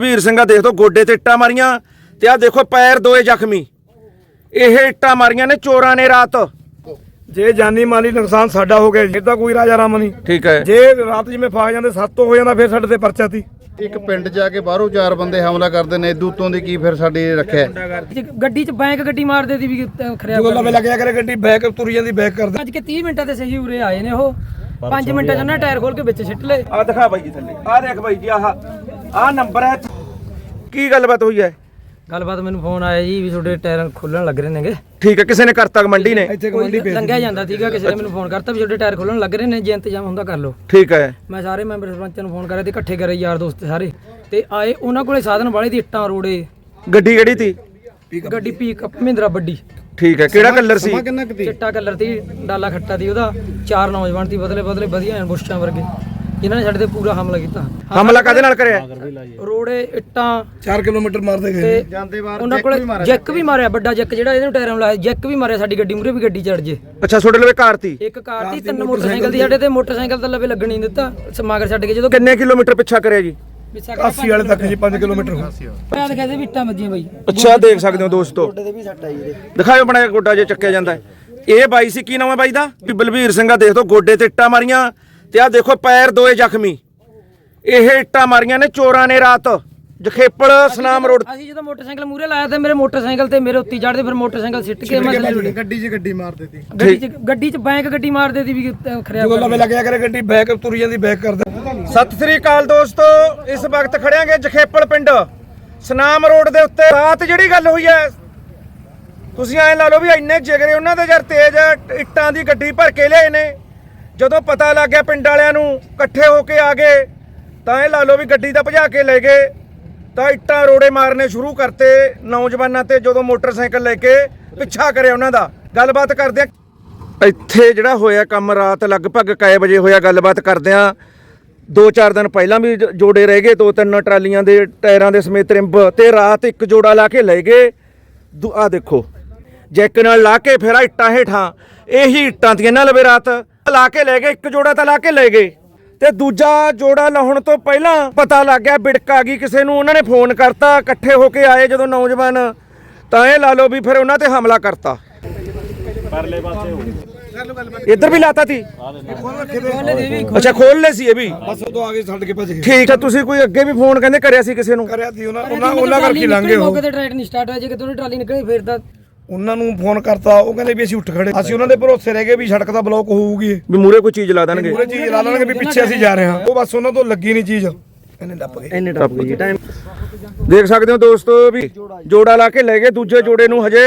ਵੀਰ ਸਿੰਘਾ ਦੇਖ ਦੋ ਗੋਡੇ ਤੇ ਇੱਟਾਂ ਮਾਰੀਆਂ ਤੇ ਆ ਦੇਖੋ ਪੈਰ ਦੋਏ ਜ਼ਖਮੀ। ਇਹ ਇੱਟਾਂ ਮਾਰੀਆਂ ਨੇ ਚੋਰਾਂ ਨੇ ਰਾਤ। ਜੇ ਜਾਨੀ ਮਾਲੀ ਨੁਕਸਾਨ ਸਾਡਾ ਹੋ ਗਿਆ ਇਹ ਤਾਂ ਕੋਈ ਰਾਜਾ ਰਾਮ ਨਹੀਂ। ਠੀਕ ਹੈ। ਜੇ ਰਾਤ ਜਿਵੇਂ ਫਾਹ ਜਾਂਦੇ ਸੱਤ ਤੋਂ ਹੋ ਜਾਂਦਾ ਫਿਰ ਸਾਡੇ ਤੇ ਪਰਚਾ ਤੀ ਇੱਕ ਪਿੰਡ ਜਾ ਕੇ ਬਾਹਰੋਂ ਚਾਰ ਬੰਦੇ ਹਮਲਾ ਕਰਦੇ ਨੇ ਇਦੂ ਉੱਤੋਂ ਦੀ ਕੀ ਫਿਰ ਸਾਡੀ ਰੱਖਿਆ? ਗੱਡੀ ਚ ਬੈਂਕ ਗੱਡੀ ਮਾਰਦੇ ਦੀ ਵੀ ਖਰਿਆ ਜਦੋਂ ਲਵੇ ਲੱਗਿਆ ਕਰੇ ਗੱਡੀ ਬੈਕ ਤੁਰ ਜਾਂਦੀ ਬੈਕ ਕਰਦਾ ਅੱਜ ਕੇ 30 ਮਿੰਟਾਂ ਤੇ ਸਹੀ ਉਰੇ ਆਏ ਨੇ ਉਹ। 5 ਮਿੰਟਾਂ ਚ ਉਹਨਾਂ ਟਾਇਰ ਖੋਲ ਕੇ ਵਿੱਚ ਸਿੱਟ ਲਏ। ਆ ਦਿਖਾ ਬਾਈ ਜੀ ਥੱਲੇ। ਆ ਦੇਖ ਬਾਈ ਜੀ ਆਹ ਆ ਨੰਬਰ ਹੈ ਕੀ ਗੱਲਬਾਤ ਹੋਈ ਹੈ? ਗੱਲਬਾਤ ਮੈਨੂੰ ਫੋਨ ਆਇਆ ਜੀ ਵੀ ਤੁਹਾਡੇ ਟਾਇਰ ਖੁੱਲਣ ਲੱਗ ਰਹੇ ਨੇਗੇ। ਠੀਕ ਹੈ ਕਿਸੇ ਨੇ ਕਰਤਾ ਮੰਡੀ ਨੇ? ਇੱਥੇ ਕੋਈ ਕਮੰਡੀ ਪੇ ਲੰਘਿਆ ਜਾਂਦਾ ਸੀਗਾ ਕਿਸੇ ਨੇ ਮੈਨੂੰ ਫੋਨ ਕਰਤਾ ਵੀ ਤੁਹਾਡੇ ਟਾਇਰ ਖੁੱਲਣ ਲੱਗ ਰਹੇ ਨੇ ਜੇ ਇੰਤਜ਼ਾਮ ਹੁੰਦਾ ਕਰ ਲਓ। ਠੀਕ ਹੈ। ਮੈਂ ਸਾਰੇ ਮੈਂਬਰ ਸਰਪੰਚਾਂ ਨੂੰ ਫੋਨ ਕਰਿਆ ਤੇ ਇਕੱਠੇ ਕਰੇ ਯਾਰ ਦੋਸਤ ਸਾਰੇ। ਤੇ ਆਏ ਉਹਨਾਂ ਕੋਲੇ ਸਾਧਨ ਵਾਲੇ ਦੀ ਇੱਟਾਂ ਰੋੜੇ। ਗੱਡੀ ਕਿਹੜੀ ਤੀ ਗੱਡੀ ਪੀਕ ਮਹਿੰਦਰਾ ਵੱਡੀ। ਠੀਕ ਹੈ ਕਿਹੜਾ ਕਲਰ ਸੀ? ਕਿੰਨਾ ਕੁ ਚਿੱਟਾ ਕਲਰ ਦੀ ਡਾਲਾ ਖੱਟਾ ਦੀ ਉਹਦਾ। ਚਾਰ ਨੌਜਵਾਨ ਸੀ ਬਦਲੇ ਬਦਲੇ ਵਧੀਆ ਐਨ ਬੁਸ਼ਾਂ ਵਰਗੇ। ਜਿਨ੍ਹਾਂ ਨੇ ਸਾਡੇ ਤੇ ਪੂਰਾ ਹਮਲਾ ਕੀਤਾ। ਹਮਲਾ ਕਾਦੇ ਨਾਲ ਕਰਿਆ? ਰੋੜੇ ਇੱਟਾਂ 4 ਕਿਲੋਮੀਟਰ ਮਾਰਦੇ ਗਏ ਤੇ ਜਾਂਦੇ ਵਾਰ ਉਹਨਾਂ ਕੋਲੇ ਜੈਕ ਵੀ ਮਾਰਿਆ ਵੱਡਾ ਜੈਕ ਜਿਹੜਾ ਇਹਨੂੰ ਟਾਇਰਾਂ ਨੂੰ ਲਾਇਆ ਜੈਕ ਵੀ ਮਾਰਿਆ ਸਾਡੀ ਗੱਡੀ ਮੂਰੇ ਵੀ ਗੱਡੀ ਚੜ ਜੇ। ਅੱਛਾ ਛੋਟੇ ਲਵੇ ਕਾਰ ਤੀ? ਇੱਕ ਕਾਰ ਦੀ ਤਿੰਨ ਮੋਟਰਸਾਈਕਲ ਦੀ ਸਾਡੇ ਤੇ ਮੋਟਰਸਾਈਕਲ ਤਾਂ ਲਵੇ ਲੱਗਣ ਨਹੀਂ ਦਿੱਤਾ। ਸਮਾਗਰ ਛੱਡ ਕੇ ਜਦੋਂ ਕਿੰਨੇ ਕਿਲੋਮੀਟਰ ਪਿੱਛਾ ਕਰਿਆ ਜੀ? ਵਿਸਾਖਾ 80 ਵਾਲੇ ਤੱਕ ਜੀ 5 ਕਿਲੋਮੀਟਰ ਹੋ ਮੈਂ ਦਿਖਾ ਦੇ ਵਿਟਾਂ ਵੱਜੀਆਂ ਬਾਈ। ਅੱਛਾ ਦੇਖ ਸਕਦੇ ਹੋ ਦੋਸਤੋ। ਦਿਖਾਓ ਬਣਾ ਗੋਡਾ ਜੇ ਚੱਕਿਆ ਜਾਂਦਾ ਇਹ ਬਾਈ ਸੀ ਕੀ ਨਾਮ ਹੈ ਬਾਈ ਦਾ? ਵੀ ਬਲਵੀਰ ਸਿੰਘਾ ਦੇਖ ਦੋ ਗੋਡੇ ਤੇ ਇੱਟਾਂ ਮਾਰੀਆਂ। ਤੇ ਆ ਦੇਖੋ ਪੈਰ ਦੋਏ ਜ਼ਖਮੀ। ਇਹ ਇੱਟਾਂ ਮਾਰੀਆਂ ਨੇ ਚੋਰਾਂ ਨੇ ਰਾਤ। ਜਖੇਪਲ ਸਨਾਮ ਰੋਡ ਅਸੀਂ ਜਦੋਂ ਮੋਟਰਸਾਈਕਲ ਮੂਰੇ ਲਾਇਆ ਤੇ ਮੇਰੇ ਮੋਟਰਸਾਈਕਲ ਤੇ ਮੇਰੇ ਉੱਤੇ ਚੜਦੇ ਫਿਰ ਮੋਟਰਸਾਈਕਲ ਸਿੱਟ ਕੇ ਮੈਂ ਥੱਲੇ ਗੱਡੀ 'ਚ ਗੱਡੀ ਮਾਰ ਦਿੱਤੀ। ਗੱਡੀ ਚ ਗੱਡੀ ਚ ਬੈਂਕ ਗੱਡੀ ਮਾਰਦੇ ਦੀ ਵੀ ਖਰਿਆ ਜਦੋਂ ਲਵੇ ਲੱਗਿਆ ਕਰੇ ਗੱਡੀ ਬੈਕ ਤੁਰ ਜਾਂਦੀ ਬੈਕ ਕਰਦਾ ਸਤਿ ਸ੍ਰੀ ਅਕਾਲ ਦੋਸਤੋ ਇਸ ਵਕਤ ਖੜਿਆਂਗੇ ਜਖੇਪਲ ਪਿੰਡ। ਸਨਾਮ ਰੋਡ ਦੇ ਉੱਤੇ ਰਾਤ ਜਿਹੜੀ ਗੱਲ ਹੋਈ ਹੈ ਤੁਸੀਂ ਐਂ ਲਾ ਲਓ ਵੀ ਇੰਨੇ ਜਿਗਰੇ ਉਹਨਾਂ ਦੇ ਯਾਰ ਤੇਜ਼ ਇੱਟਾਂ ਦੀ ਗੱਡੀ ਭਰ ਕੇ ਲਿਆਏ ਨੇ। ਜਦੋਂ ਪਤਾ ਲੱਗ ਗਿਆ ਪਿੰਡ ਵਾਲਿਆਂ ਨੂੰ ਇਕੱਠੇ ਹੋ ਕੇ ਆ ਗਏ, ਤਾਂ ਇਹ ਲਾ ਲਓ ਵੀ ਗੱਡੀ ਦਾ ਭਜਾ ਕੇ ਲੈ ਗਏ, ਤਾਂ ਇੱਟਾਂ ਰੋੜੇ ਮਾਰਨੇ ਸ਼ੁਰੂ ਕਰਤੇ ਨੌਜਵਾਨਾਂ ਤੇ ਜਦੋਂ ਮੋਟਰਸਾਈਕਲ ਲੈ ਕੇ ਪਿੱਛਾ ਕਰਿਆ ਉਹਨਾਂ ਦਾ। ਗੱਲਬਾਤ ਕਰਦੇ ਇੱਥੇ ਜਿਹੜਾ ਹੋਇਆ ਕੰਮ ਰਾਤ ਲਗਭਗ ਕਾਏ ਵਜੇ ਹੋਇਆ ਗੱਲਬਾਤ ਕਰਦੇ ਆ। ਦੋ ਚਾਰ ਦਿਨ ਪਹਿਲਾਂ ਵੀ ਜੋੜੇ ਰਹਿ ਗਏ, ਦੋ ਤਿੰਨ ਟਰਾਲੀਆਂ ਦੇ ਟਾਇਰਾਂ ਦੇ ਸਮੇਤ ਰਿੰਬ ਤੇ ਰਾਤ ਇੱਕ ਜੋੜਾ ਲਾ ਕੇ ਲੈ ਗਏ। ਆ ਦੇਖੋ, ਜੈਕ ਨਾਲ ਲਾ ਕੇ ਫਿਰ ਆਹ ਇੱਟਾਂ ਹੇਠਾਂ, ਇਹੀ ਇੱਟਾਂ ਤੀਆਂ ਨਾਲ ਲਵੇ ਰਾਤ। ਲਾ ਕੇ ਲੈ ਗਏ ਇੱਕ ਜੋੜਾ ਤਾਂ ਲਾ ਕੇ ਲੈ ਗਏ। ਤੇ ਦੂਜਾ ਜੋੜਾ ਲਾਉਣ ਤੋਂ ਪਹਿਲਾਂ ਪਤਾ ਲੱਗ ਗਿਆ ਬਿੜਕ ਆ ਗਈ ਕਿਸੇ ਨੂੰ ਉਹਨਾਂ ਨੇ ਫੋਨ ਕਰਤਾ ਇਕੱਠੇ ਹੋ ਕੇ ਆਏ ਜਦੋਂ ਨੌਜਵਾਨ। ਤਾਂ ਇਹ ਲਾ ਲਓ ਵੀ ਫਿਰ ਉਹਨਾਂ ਤੇ ਹਮਲਾ ਕਰਤਾ। ਇੱਧਰ ਵੀ ਲਾਤਾ ਤੀ? ਅੱਛਾ ਖੋਲ ਲੈ ਸੀ ਇਹ ਵੀ? ਬਸ ਉਦੋਂ ਆ ਕੇ ਛੱਡ ਕੇ ਭੱਜ ਗਏ। ਠੀਕ ਹੈ ਤੁਸੀਂ ਕੋਈ ਅੱਗੇ ਵੀ ਫੋਨ ਕਹਿੰਦੇ ਕਰਿਆ ਸੀ ਕਿਸੇ ਨੂੰ? ਕਰਿਆ ਸੀ ਉਹਨਾਂ ਉਹਨਾਂ ਉਹਨਾਂ ਕਰਕੇ ਲੰਘੇ ਉਹ। ਮੌਕੇ ਤੇ ਟਰੈਕ ਨਹੀਂ ਸਟਾਰਟ ਹੋਇਆ ਜੇ ਕਿਤੋਂ ਟਰਾਲੀ ਨਿਕਲੀ ਫਿਰ ਤਾਂ ਉਹਨਾਂ ਨੂੰ ਫੋਨ ਕਰਤਾ ਉਹ ਕਹਿੰਦੇ ਵੀ ਅਸੀਂ ਉੱਠ ਖੜੇ। ਅਸੀਂ ਉਹਨਾਂ ਦੇ ਭਰੋਸੇ ਰਹਿ ਗਏ ਵੀ ਸੜਕ ਤਾਂ ਬਲੌਕ ਹੋਊਗੀ ਵੀ ਮੂਰੇ ਕੋਈ ਚੀਜ਼ ਲਾ ਦੇਣਗੇ। ਪੂਰੇ ਚੀਜ਼ ਲਾ ਲੈਣਗੇ ਵੀ ਪਿੱਛੇ ਅਸੀਂ ਜਾ ਰਹੇ ਹਾਂ। ਉਹ ਬਸ ਉਹਨਾਂ ਤੋਂ ਲੱਗੀ ਨਹੀਂ ਚੀਜ਼। ਇਹਨੇ ਡੱਪ ਗਏ ਇੰਨੇ ਟੱਪ ਗਈ। ਟਾਈਮ ਦੇਖ ਸਕਦੇ ਹੋ ਦੋਸਤੋ ਵੀ ਜੋੜਾ ਲਾ ਕੇ ਲੈ ਗਏ। ਦੂਜੇ ਜੋੜੇ ਨੂੰ ਹਜੇ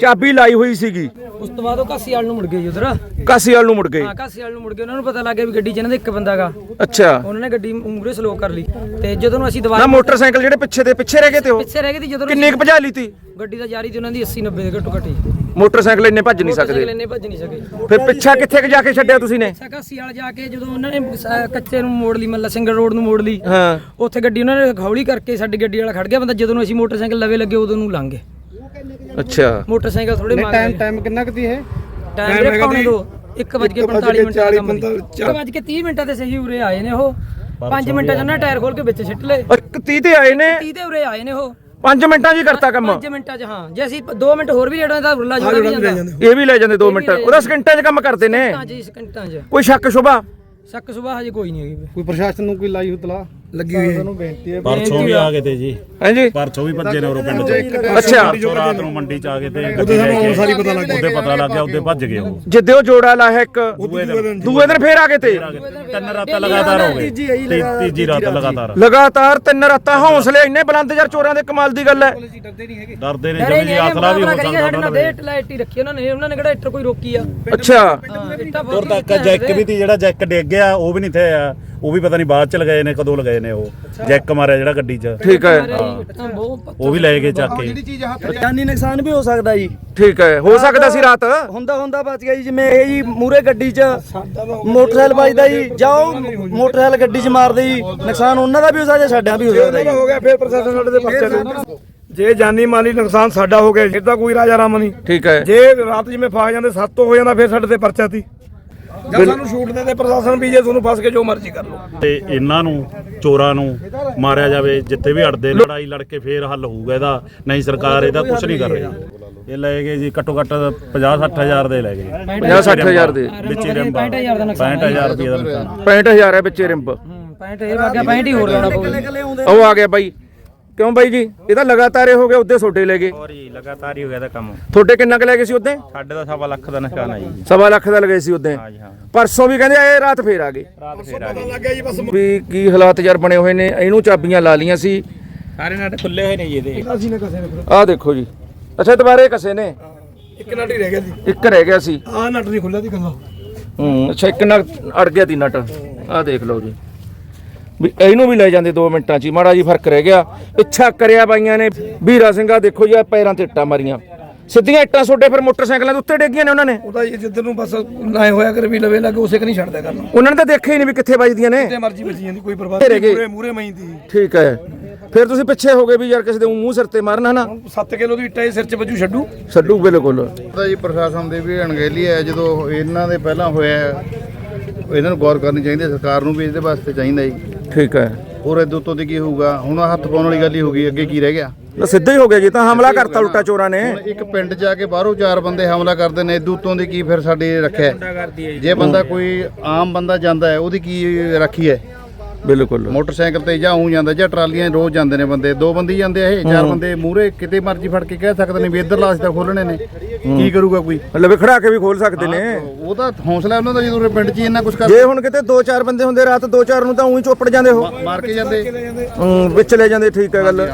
ਚਾਬੀ ਲਾਈ ਹੋਈ ਸੀਗੀ। ਉਸ ਤੋਂ ਬਾਅਦ ਉਹ ਕਾਸੀ ਵਾਲ ਨੂੰ ਮੁੜ ਗਏ ਜੀ ਉਧਰ। ਕਾਸੀ ਵਾਲ ਨੂੰ ਮੁੜ ਗਏ। ਹਾਂ ਕਾਸੀ ਵਾਲ ਨੂੰ ਮੁੜ ਗਏ। ਉਹਨਾਂ ਨੂੰ ਪਤਾ ਲੱਗ ਗਿਆ ਵੀ ਗੱਡੀ 'ਚ ਇਹਨਾਂ ਦਾ ਇੱਕ ਬੰਦਾਗਾ ਅੱਛਾ। ਉਹਨਾਂ ਨੇ ਗੱਡੀ ਮੂਰੇ ਸਲੋ ਕਰ ਲਈ। ਤੇ ਜਦੋਂ ਨੂੰ ਅਸੀਂ ਨਾ ਦੁਬਾਰਾ ਮੋਟਰਸਾਈਕਲ ਜਿਹੜੇ ਪਿੱਛੇ ਦੇ ਪਿੱਛੇ ਰਹਿ ਗਏ ਤੇ ਉਹ? ਪਿੱਛੇ ਰਹਿ ਗਏ ਸੀ ਜਦੋਂ ਨੂੰ ਕਿੰਨੇ ਕੁ ਭਜਾ ਲਈ ਤੀ? ਗੱਡੀ ਦਾ ਜਾਰੀ ਤੇ ਉਹਨਾਂ ਦੀ 80 90 ਦੇ ਘੱਟੋ ਘੱਟ ਹੀ। ਮੋਟਰਸਾਈਕਲ ਇੰਨੇ ਭੱਜ ਨਹੀਂ ਸਕਦੇ। ਇੰਨੇ ਭੱਜ ਨਹੀਂ ਸਕੇ। ਫਿਰ ਪਿੱਛਾ ਕਿੱਥੇ ਕੁ ਜਾ ਕੇ ਛੱਡਿਆ ਤੁਸੀਂ ਨੇ? ਕਾਸੀ ਵਾਲ ਜਾ ਕੇ ਜਦੋਂ ਉਹਨਾਂ ਨੇ ਕੱਚੇ ਨੂੰ ਮੋੜ ਲਈ ਮੱਲਾ ਸਿੰਗਲ ਰੋਡ ਨੂੰ ਮੋੜ ਲਈ। ਹਾਂ। ਉੱਥੇ ਗੱਡੀ ਉਹਨਾਂ ਨੇ ਹੌਲੀ ਕਰਕੇ ਸਾਡੀ ਗੱਡੀ ਵਾਲਾ ਖੜ ਗਿਆ। ਬੰਦਾ ਜਦੋਂ ਨੂੰ ਅਸੀਂ ਮੋਟਰਸਾਈਕਲ ਲਵੇ ਲੱਗੇ ਉਦੋਂ ਨੂੰ ਲੰਘ ਗਏ। ਅੱਛਾ। ਮੋਟਰਸਾਈਕਲ ਥੋੜੇ ਮਾਰ ਟਾਈਮ ਟਾਈਮ ਕਿੰਨਾ ਕੁ ਦੀ ਹੈ ਟਾਈਮ ਵੀਰੇ ਪੌਣੇ ਦੋ। 1 ਵਜ ਕੇ 45 ਮਿੰਟ ਦਾ ਕੰਮ 45 1 ਵਜ ਕੇ 30 ਮਿੰਟਾਂ ਤੇ ਸਹੀ ਉਰੇ ਆਏ ਨੇ ਉਹ। 5 ਮਿੰਟਾਂ ਚ ਉਹਨਾਂ ਟਾਇਰ ਖੋਲ ਕੇ ਵਿੱਚ ਸਿੱਟ ਲਏ। ਔਰ 30 ਤੇ ਆਏ ਨੇ। 30 ਤੇ ਉਰੇ ਆਏ ਨੇ ਉਹ। 5 ਮਿੰਟਾਂ 'ਚ ਹੀ ਕਰਤਾ ਕੰਮ। 5 ਮਿੰਟਾਂ ਚ ਹਾਂ। ਜੇ ਅਸੀਂ 2 ਮਿੰਟ ਹੋਰ ਵੀ ਜਿਹੜਾ ਤਾਂ ਰੁੱਲਾ ਜੁੜਾ ਵੀ ਜਾਂਦਾ। ਇਹ ਵੀ ਲੈ ਜਾਂਦੇ 2 ਮਿੰਟ। ਉਹਦਾ ਸਕਿੰਟਾਂ 'ਚ ਕੰਮ ਕਰਦੇ ਨੇ। ਹਾਂ ਜੀ ਸਕਿੰਟਾਂ ਚ। ਕੋਈ ਸ਼ੱਕ ਸ਼ੁਬਾ ਸ਼ੱਕ ਸੁਬਾ ਹਜੇ ਕੋਈ ਨਹੀਂ ਹੈਗੀ। ਕੋਈ ਪ੍ਰਸ਼ਾਸਨ ਨੂੰ ਕੋਈ ਲਾਈ ਹੁਤਲਾ? ਲੱਗੀ ਹੋਈ ਹੈ। ਤੁਹਾਨੂੰ ਬੇਨਤੀ ਹੈ ਪਰਸੋਂ ਵੀ ਆ ਗਏ ਤੇ ਜੀ। ਹਾਂਜੀ। ਪਰਸੋਂ ਵੀ ਭੱਜੇ ਨੇ ਉਰੋਂ ਪਿੰਡ ਤੋਂ ਅੱਛਾ। ਪਰਸੋਂ ਰਾਤ ਨੂੰ ਮੰਡੀ ਚ ਆ ਗਏ ਤੇ ਗੱਡੀ ਲੈ ਕੇ ਸਾਰੀ ਪਤਾ ਲੱਗ ਉਹਦੇ ਪਤਾ ਲੱਗ ਗਿਆ ਉਹਦੇ ਭੱਜ ਗਏ ਉਹ। ਜਿੱਦੇ ਉਹ ਜੋੜਾ ਲਾਇਆ ਇੱਕ ਦੂਏ ਦਿਨ। ਦੂਏ ਦਿਨ ਫੇਰ ਆ ਗਏ ਤੇ। ਤਿੰਨ ਰਾਤਾਂ ਲਗਾਤਾਰ ਹੋ ਗਏ। ਤੀਜੀ ਰਾਤ ਲਗਾਤਾਰ। ਲਗਾਤਾਰ ਤਿੰਨ ਰਾਤਾਂ। ਹੌਸਲੇ ਇੰਨੇ ਬੁਲੰਦ ਯਾਰ ਚੋਰਾਂ ਦੇ ਕਮਾਲ ਦੀ ਗੱਲ ਹੈ। ਡਰਦੇ ਨੇ ਜਿਵੇਂ ਜੀ ਆਸਰਾ ਵੀ ਹੋ ਸਕਦਾ ਉਹਨਾਂ ਦਾ। ਦੇ ਲਾਈਟ ਹੀ ਰੱਖੀ ਉਹਨਾਂ ਨੇ। ਉਹਨਾਂ ਨੇ ਕਿਹੜਾ ਇੱਟਰ ਕੋਈ ਰੋਕੀ ਆ। ਅੱਛਾ। ਤੱਕ ਜੈਕ ਵੀ ਤੀ ਜਿਹੜਾ ਜੈਕ ਡਿੱਗ ਗਿਆ ਉਹ ਵੀ ਨਹੀਂ ਥੇ ਆ ਉਹ ਵੀ ਪਤਾ ਨਹੀਂ ਬਾਅਦ ਚ ਲਗਾਏ ਨੇ ਕਦੋਂ ਲਗਾਏ ਨੇ ਉਹ। ਜੈਕ ਮਾਰਿਆ ਜਿਹੜਾ ਗੱਡੀ 'ਚ। ਠੀਕ ਹੈ। ਉਹ ਵੀ ਲੈ ਕੇ ਚੱਕ ਕੇ। ਜਾਨੀ ਨੁਕਸਾਨ ਵੀ ਹੋ ਸਕਦਾ ਜੀ। ਠੀਕ ਹੈ। ਹੋ ਸਕਦਾ ਸੀ ਰਾਤ? ਹੁੰਦਾ ਹੁੰਦਾ ਬਚ ਗਿਆ ਜੀ ਜਿਵੇਂ ਇਹ ਜੀ ਮੂਰੇ ਗੱਡੀ 'ਚ ਮੋਟਰਸਾਈਕਲ ਵੱਜਦਾ ਜੀ ਜਾਓ ਮੋਟਰਸਾਈਕਲ ਗੱਡੀ 'ਚ ਮਾਰਦੇ ਜੀ। ਨੁਕਸਾਨ ਉਹਨਾਂ ਦਾ ਵੀ ਹੋ ਸਕਦਾ ਸਾਡਾ ਵੀ ਹੋ ਸਕਦਾ ਜੀ। ਹੋ ਗਿਆ ਫਿਰ ਪ੍ਰਸ਼ਾਸਨ ਸਾਡੇ ਦੇ ਪਰਚਾ ਦੇ ਜੇ ਜਾਨੀ ਮਾਲੀ ਨੁਕਸਾਨ ਸਾਡਾ ਹੋ ਗਿਆ ਤਾਂ ਕੋਈ ਰਾਜਾ ਰਾਮ ਨਹੀਂ। ਠੀਕ ਹੈ। ਜੇ ਰਾਤ ਜਿਵੇਂ ਫਾਹ ਜਾਂਦੇ ਸੱਤ ਤੋਂ ਹੋ ਜਾਂਦਾ ਫਿਰ ਸਾਡੇ ਤੇ ਪਰਚਾ ਤੀ। ਜਾਂ ਸਾਨੂੰ ਛੂਟ ਦੇ ਦੇ ਪ੍ਰਸ਼ਾਸਨ ਵੀ ਜੇ ਤੁਹਾਨੂੰ ਫਸ ਕੇ ਜੋ ਮਰਜ਼ੀ ਕਰ ਲਓ। ਤੇ ਇਹਨਾਂ ਨੂੰ ਚੋਰਾਂ ਨੂੰ ਮਾਰਿਆ ਜਾਵੇ ਜਿੱਥੇ ਵੀ ਅੜਦੇ ਲੜਾਈ ਲੜ ਕੇ ਫੇਰ ਹੱਲ ਹੋਊਗਾ ਇਹਦਾ। ਨਹੀਂ ਸਰਕਾਰ ਇਹਦਾ ਕੁਝ ਨਹੀਂ ਕਰ ਰਹੀ। ਇਹ ਲੈ ਗਏ ਜੀ ਘੱਟੋ ਘੱਟ 50 60000 ਦੇ ਲੈ ਗਏ। 50 ਹਜ਼ਾਰ ਦੇ। ਵਿੱਚ ਹੀ ਰਿੰਬ 65000 ਦਾ ਨੁਕਸਾਨ 65000 ਰੁਪਏ ਦਾ ਨੁਕਸਾਨ। 65000 ਹੈ ਵਿੱਚੇ ਰਿੰਬ। ਹੂੰ 65 ਇਹ ਵਾਗਿਆ 65 ਹੀ ਹੋਰ ਲਾਉਣਾ ਪਊਗਾ। ਉਹ ਆ ਗਿਆ ਬਾਈ। ਕਿਉਂ ਬਾਈ ਜੀ? ਇਹਦਾ ਲਗਾਤਾਰ ਇਹ ਹੋ ਗਿਆ ਉੱਦੇ ਛੋਟੇ ਲੈ ਗਏ। ਹੋਰ ਜੀ ਲਗਾਤਾਰ ਹੀ ਹੋ ਗਿਆ ਦਾ ਕੰਮ। ਤੁਹਾਡੇ ਕਿੰਨਾ ਕੁ ਲੈ ਗਏ ਸੀ ਉੱਦੇ? ਸਾਡੇ ਦਾ ਸਵਾ ਲੱਖ ਦਾ ਨੁਕਸਾਨ ਆ ਜੀ। ਸਵਾ ਲੱਖ ਦਾ ਲਗਾਏ ਸੀ ਉੱਦੇ। ਹਾਂ ਜੀ ਹਾਂ। ਪਰਸੋਂ ਵੀ ਕਹਿੰਦੇ ਆਏ ਰਾਤ ਫੇਰ ਆ ਗਏ। ਰਾਤ ਫੇਰ ਆ ਗਏ। ਵੀ ਕੀ ਹਾਲਾਤ ਯਾਰ ਬਣੇ ਹੋਏ ਨੇ ਇਹਨੂੰ ਚਾਬੀਆਂ ਲਾ ਲੀਆਂ ਸੀ। ਸਾਰੇ ਨਾਟ ਖੁੱਲੇ ਹੋਏ ਨੇ ਜੀ ਇਹਦੇ। ਅਸੀਂ ਨੇ ਕਸੇ ਨੇ ਆਹ ਦੇਖੋ ਜੀ। ਅੱਛਾ ਦੁਬਾਰੇ ਕਸੇ ਨੇ। ਇੱਕ ਨਟ ਹੀ ਰਹਿ ਗਿਆ ਸੀ। ਇੱਕ ਰਹਿ ਗਿਆ ਸੀ। ਆਹ ਨਟ ਨਹੀਂ ਖੁੱਲਿਆ ਦੀ ਕੰਗਾ ਹੂੰ ਅੱਛਾ ਇੱਕ ਨਾਲ ਅੜ ਗਿਆ ਦੀ ਨਟ। ਆਹ ਦੇਖ ਲਓ ਜੀ। ਵੀ ਇਹਨੂੰ ਵੀ ਲੈ ਜਾਂਦੇ 2 ਮਿੰਟਾਂ 'ਚ ਹੀ, ਮਾੜਾ ਜੀ ਫ਼ਰਕ ਰਹਿ ਗਿਆ। ਇੱਛਾ ਕਰਿਆ ਬਾਈਆਂ ਨੇ। ਵੀਰਾ ਸਿੰਘਾ ਦੇਖੋ ਜੀ ਪੈਰਾਂ ਤੇ ਇੱਟਾਂ ਮਾਰੀਆਂ। ਸਿੱਧੀਆਂ ਇੱਟਾਂ ਛੋਡੇ ਫਿਰ ਮੋਟਰਸਾਈਕਲਾਂ ਦੇ ਉੱਤੇ ਡੇਗੀਆਂ ਨੇ ਉਹਨਾਂ ਨੇ। ਉਹਦਾ ਇਹ ਜਿੱਧਰ ਨੂੰ ਬਸ ਨਾ ਹੋਇਆ ਕਰ ਵੀ ਲਵੇ ਲੱਗੇ ਉਸੇ ਕ ਨਹੀਂ ਛੱਡਦਾ ਕਰਨਾ। ਉਹਨਾਂ ਨੇ ਤਾਂ ਦੇਖਿਆ ਹੀ ਨਹੀਂ ਵੀ ਕਿੱਥੇ ਵੱਜਦੀਆਂ ਨੇ। ਤੇ ਮਰਜ਼ੀ ਬਚੀ ਜਾਂਦੀ ਕੋਈ ਪਰਵਾਹ ਨਹੀਂ। ਮੂਰੇ ਮੂਰੇ ਮਈ ਦੀ। ਠੀਕ ਹੈ। ਫਿਰ ਤੁਸੀਂ ਪਿੱਛੇ ਹੋ ਗਏ ਵੀ ਯਾਰ ਕਿਸੇ ਦੇ ਮੂੰਹ ਸਿਰ ਤੇ ਮਾਰਨਾ ਨਾ 7 ਕਿਲੋ ਦੀ ਇੱਟਾ ਇਹ ਸਿਰ 'ਚ ਵੱਜੂ ਛੱਡੂ। ਛੱਡੂ ਬਿਲਕੁਲ। ਤਾਂ ਜੀ ਪ੍ਰਸ਼ਾਸਨ ਦੇ ਵੀ ਅਣਗਹਿਲੀ ਹੈ ਜਦੋਂ ਇਹਨਾਂ ਦੇ ਪਹਿਲਾਂ ਹੋਇਆ ਇਹਨਾਂ ਨੂੰ ਗੌਰ ਕਰਨੀ ਚਾਹੀਦੀ ਸਰਕਾਰ ਨੂੰ ਵੀ ਇਹਦੇ ਵਾਸਤੇ ਚਾਹੀਦਾ ਜੀ। ਠੀਕ ਹੈ। ਹੋਰ ਇਹਦੇ ਉੱਤੋਂ ਦੀ ਕੀ ਹੋਊਗਾ? ਹੁਣ ਆਹ ਹੱਥ ਪਾਉਣ ਵਾਲੀ ਗੱਲ ਹੀ ਹੋ ਗਈ ਅੱਗੇ ਕੀ ਰਹਿ ਗਿਆ? ਤਾਂ ਸਿੱਧਾ ਹੀ ਹੋ ਗਿਆ ਜੀ ਤਾਂ ਹਮਲਾ ਕਰਤਾ ਉਲਟਾ ਚੋਰਾਂ ਨੇ। ਹੁਣ ਇੱਕ ਪਿੰਡ ਜਾ ਕੇ ਬਾਹਰੋਂ ਚਾਰ ਬੰਦੇ ਹਮਲਾ ਕਰਦੇ ਨੇ ਇਹਦੇ ਉੱਤੋਂ ਦੀ ਕੀ ਫਿਰ ਸਾਡੀ ਰੱਖਿਆ ਹੈ? ਜੇ ਬੰਦਾ ਕੋਈ ਆਮ ਬੰਦਾ ਜਾਂਦਾ ਹੈ ਉਹਦੀ ਕੀ ਰੱਖੀ ਹੈ? ਬਿਲਕੁਲ। ਮੋਟਰਸਾਈਕਲ ਤੇ ਜਾਂ ਉਂ ਜਾਂਦਾ ਜਾਂ ਟਰਾਲੀਆਂ ਰੋਜ਼ ਜਾਂਦੇ ਨੇ ਬੰਦੇ ਦੋ ਬੰਦੇ ਹੀ ਜਾਂਦੇ ਆ ਇਹ ਚਾਰ ਬੰਦੇ ਮੂਰੇ ਕਿਤੇ ਮਰਜ਼ੀ ਫੜ ਕੇ ਕਹਿ ਸਕਦੇ ਨੇ ਵੀ ਇੱਧਰ ਲਾਸ ਤਾਂ ਖੋਲਣੇ ਨੇ। ਕੀ ਕਰੂਗਾ ਕੋਈ? ਮਤਲਬ ਖੜਾ ਕੇ ਵੀ ਖੋਲ ਸਕਦੇ ਨੇ। ਉਹਦਾ ਹੌਸਲਾ ਉਹਨਾਂ ਦਾ ਜਦੋਂ ਪਿੰਡ 'ਚ ਹੀ ਇੰਨਾ ਕੁਝ ਕਰ ਜੇ ਹੁਣ ਕਿਤੇ ਦੋ ਚਾਰ ਬੰਦੇ ਹੁੰਦੇ ਰਾਤ ਦੋ ਚਾਰ ਨੂੰ ਤਾਂ ਉਹੀ ਚੋਪੜ ਜਾਂਦੇ ਹੋ। ਮਾਰ ਕੇ ਜਾਂਦੇ। ਹੂੰ, ਵਿੱਚ ਲੈ ਜਾਂਦੇ ਠੀਕ ਹੈ ਗੱਲ।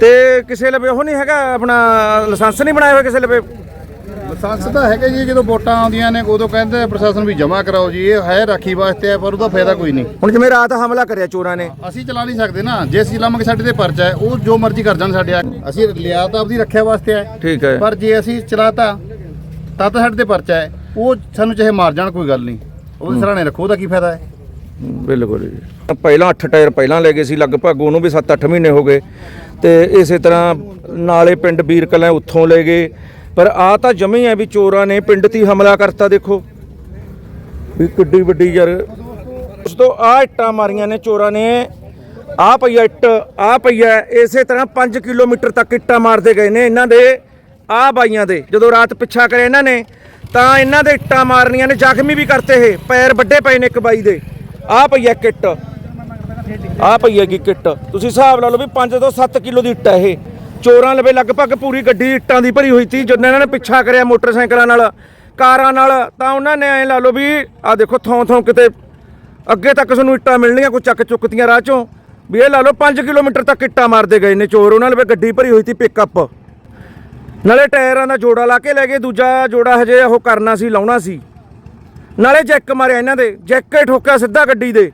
ਤੇ ਕਿਸੇ ਲਵੇ ਉਹ ਨਹੀਂ ਹੈਗਾ ਆਪਣਾ ਲਾਇਸੈਂਸ ਨਹੀਂ ਬਣਾਇਆ ਹੋਇਆ ਕਿਸੇ ਲਵੇ? ਲਾਇਸੈਂਸ ਤਾਂ ਹੈਗਾ ਜੀ ਜਦੋਂ ਵੋਟਾਂ ਆਉਂਦੀਆਂ ਨੇ ਉਦੋਂ ਕਹਿੰਦੇ ਪ੍ਰਸ਼ਾਸਨ ਵੀ ਜਮ੍ਹਾਂ ਕਰਾਓ ਜੀ ਇਹ ਹੈ ਰਾਖੀ ਵਾਸਤੇ ਹੈ ਪਰ ਉਹਦਾ ਫਾਇਦਾ ਕੋਈ ਨਹੀਂ। ਹੁਣ ਜਿਵੇਂ ਰਾਤ ਹਮਲਾ ਕਰਿਆ ਚੋਰਾਂ ਨੇ। ਅਸੀਂ ਚਲਾ ਨਹੀਂ ਸਕਦੇ ਨਾ ਜੇ ਅਸੀਂ ਲਾਵਾਂਗੇ ਸਾਡੇ ਤੇ ਪਰਚਾ ਹੈ ਉਹ ਜੋ ਮਰਜ਼ੀ ਕਰ ਜਾਣ ਸਾਡੇ ਆ। ਅਸੀਂ ਲਿਆ ਤਾਂ ਆਪਦੀ ਰੱਖਿਆ ਵਾਸਤੇ ਹੈ ਠੀਕ ਹੈ। ਪਰ ਜੇ ਅਸੀਂ ਚਲਾਤਾ ਤਾਂ ਤਾਂ ਸਾਡੇ ਤੇ ਪਰਚਾ ਹੈ। ਉਹ ਸਾਨੂੰ ਚਾਹੇ ਮਾਰ ਜਾਣ ਕੋਈ ਗੱਲ ਨਹੀਂ। ਉਹਦੇ ਸਰਾਣੇ ਰੱਖੋ ਉਹਦਾ ਕੀ ਫਾਇਦਾ ਹੈ? ਬਿਲਕੁਲ ਜੀ। ਪਹਿਲਾਂ 8 ਟਾਇਰ ਪਹਿਲਾਂ ਲੈ ਗਏ ਸੀ ਲਗਭਗ ਉਹਨੂੰ ਵੀ 7-8 ਮਹੀਨੇ ਹੋ ਗਏ। ਤੇ ਇਸੇ ਤਰ੍ਹਾਂ ਨਾਲੇ ਪਿੰਡ ਵੀਰ ਕਲਾਂ ਉੱਥੋਂ ਲੈ ਗਏ। ਪਰ ਆ ਤਾਂ ਜਮੇ ਹੈ ਵੀ ਚੋਰਾਂ ਨੇ ਪਿੰਡ 'ਤੇ ਹੀ ਹਮਲਾ ਕਰਤਾ ਦੇਖੋ। ਵੀ ਕਿੱਡੀ ਵੱਡੀ ਯਾਰ। ਉਸ ਤੋਂ ਆ ਇੱਟਾਂ ਮਾਰੀਆਂ ਨੇ ਚੋਰਾਂ ਨੇ। ਆ ਪਈਆ ਇੱਟ, ਆ ਪਈ ਪਈਆ ਇਸੇ ਤਰ੍ਹਾਂ 5 ਕਿਲੋਮੀਟਰ ਤੱਕ ਇੱਟਾਂ ਮਾਰਦੇ ਗਏ ਨੇ ਇਹਨਾਂ ਦੇ, ਆ ਬਾਈਆਂ ਦੇ। ਜਦੋਂ ਰਾਤ ਪਿੱਛਾ ਕਰੇ ਇਹਨਾਂ ਨੇ, ਤਾਂ ਇਹਨਾਂ ਦੇ ਇੱਟਾਂ ਮਾਰਨੀਆਂ ਨੇ, ਜ਼ਖਮੀ ਵੀ ਕਰਤੇ ਇਹ। ਪੈਰ ਵੱਡੇ ਪਏ ਨੇ ਇੱਕ ਬਾਈ ਦੇ। ਆ ਪਈਆ ਕਿੱਟ ਆ ਪਈ ਹੈਗੀ ਕਿੱਟ ਤੁਸੀਂ ਹਿਸਾਬ ਲਾ ਲਓ ਵੀ 5 ਤੋਂ 7 ਕਿਲੋ ਦੀ ਇੱਟ ਹੈ ਇਹ। ਚੋਰਾਂ ਲਵੇ ਲਗਭਗ ਪੂਰੀ ਗੱਡੀ ਇੱਟਾਂ ਦੀ ਭਰੀ ਹੋਈ ਸੀ ਜਦੋਂ ਇਹਨਾਂ ਨੇ ਪਿੱਛਾ ਕਰਿਆ ਮੋਟਰਸਾਈਕਲਾਂ ਨਾਲ, ਕਾਰਾਂ ਨਾਲ, ਤਾਂ ਉਹਨਾਂ ਨੇ ਐ ਲਾ ਲਓ ਵੀ ਆ ਦੇਖੋ ਥੋਂ ਥੋਂ ਕਿਤੇ ਅੱਗੇ ਤੱਕ ਤੁਹਾਨੂੰ ਇੱਟਾਂ ਮਿਲਣੀਆਂ, ਕੋਈ ਚੱਕ ਚੁੱਕਤੀਆਂ ਰਾਹ ਚੋਂ, ਵੀ ਇਹ ਲਾ ਲਓ 5 ਕਿਲੋਮੀਟਰ ਤੱਕ ਇੱਟਾਂ ਮਾਰਦੇ ਗਏ ਨੇ ਚੋਰ, ਉਹਨਾਂ ਲਵੇ ਗੱਡੀ ਭਰੀ ਹੋਈ ਸੀ ਪਿਕਅਪ ਨਾਲੇ ਟਾਇਰਾਂ ਦਾ ਜੋੜਾ ਲਾ ਕੇ ਲੈ ਗਏ, ਦੂਜਾ ਜੋੜਾ ਹਜੇ ਉਹ ਕਰਨਾ ਸੀ, ਲਾਉਣਾ ਸੀ। ਨਾਲੇ ਜੈਕ ਮਾਰਿਆ ਇਹਨਾਂ ਦੇ, ਜੈਕ ਠੋਕਿਆ ਸਿੱਧਾ ਗੱਡੀ ਦੇ।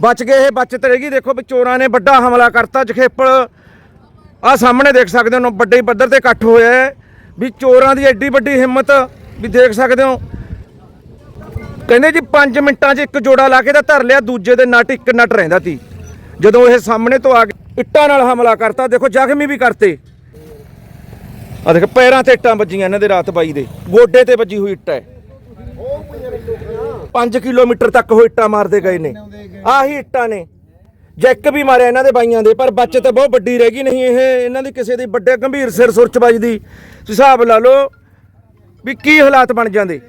ਬਚ ਗਏ ਇਹ, ਬਚਤ ਰਹਿ ਗਈ ਦੇਖੋ ਵੀ ਚੋਰਾਂ ਨੇ ਵੱਡਾ ਹਮਲਾ ਕਰਤਾ, ਜਖੇਪਲ ਆ ਸਾਹਮਣੇ ਦੇਖ ਸਕਦੇ ਹੋ ਵੱਡੇ ਪੱਧਰ ਤੇ ਇਕੱਠ ਹੋਇਆ ਹੈ। ਵੀ ਚੋਰਾਂ ਦੀ ਐਡੀ ਵੱਡੀ ਹਿੰਮਤ, ਵੀ ਦੇਖ ਸਕਦੇ ਹੋ। ਕਹਿੰਦੇ ਜੀ 5 ਮਿੰਟਾਂ 'ਚ ਇੱਕ ਜੋੜਾ ਲਾ ਕੇ ਤਾਂ ਧਰ ਲਿਆ, ਦੂਜੇ ਦੇ ਨਟ ਇੱਕ ਨਟ ਰਹਿੰਦਾ ਸੀ। ਜਦੋਂ ਇਹ ਸਾਹਮਣੇ ਤੋਂ ਆ ਕੇ ਇੱਟਾਂ ਨਾਲ ਹਮਲਾ ਕਰਤਾ, ਦੇਖੋ ਜ਼ਖਮੀ ਵੀ ਕਰਤੇ। ਆ ਦੇਖ, ਪੈਰਾਂ ਤੇ ਇੱਟਾਂ ਵੱਜੀਆਂ ਇਹਨਾਂ ਦੇ ਰਾਤ ਬਾਈ ਦੇ। ਗੋਡੇ ਤੇ ਵੱਜੀ ਹੋਈ ਇੱਟ ਹੈ। 5 ਕਿਲੋਮੀਟਰ ਤੱਕ ਉਹ ਇੱਟਾਂ ਮਾਰਦੇ ਗਏ ਨੇ। ਆਹੀ ਇੱਟਾਂ ਨੇ। ਜੈਕ ਵੀ ਮਾਰਿਆ ਇਹਨਾਂ ਦੇ ਬਾਈਆਂ ਦੇ, ਪਰ ਬਚਤ ਬਹੁਤ ਵੱਡੀ ਰਹਿ ਗਈ, ਨਹੀਂ ਇਹ ਇਹਨਾਂ ਦੀ ਕਿਸੇ ਦੀ ਵੱਡੇ ਗੰਭੀਰ ਸਿਰ ਸੁਰਚ ਵੱਜਦੀ। ਹਿਸਾਬ ਲਾ ਲਓ ਵੀ ਕੀ ਹਾਲਾਤ ਬਣ ਜਾਂਦੇ।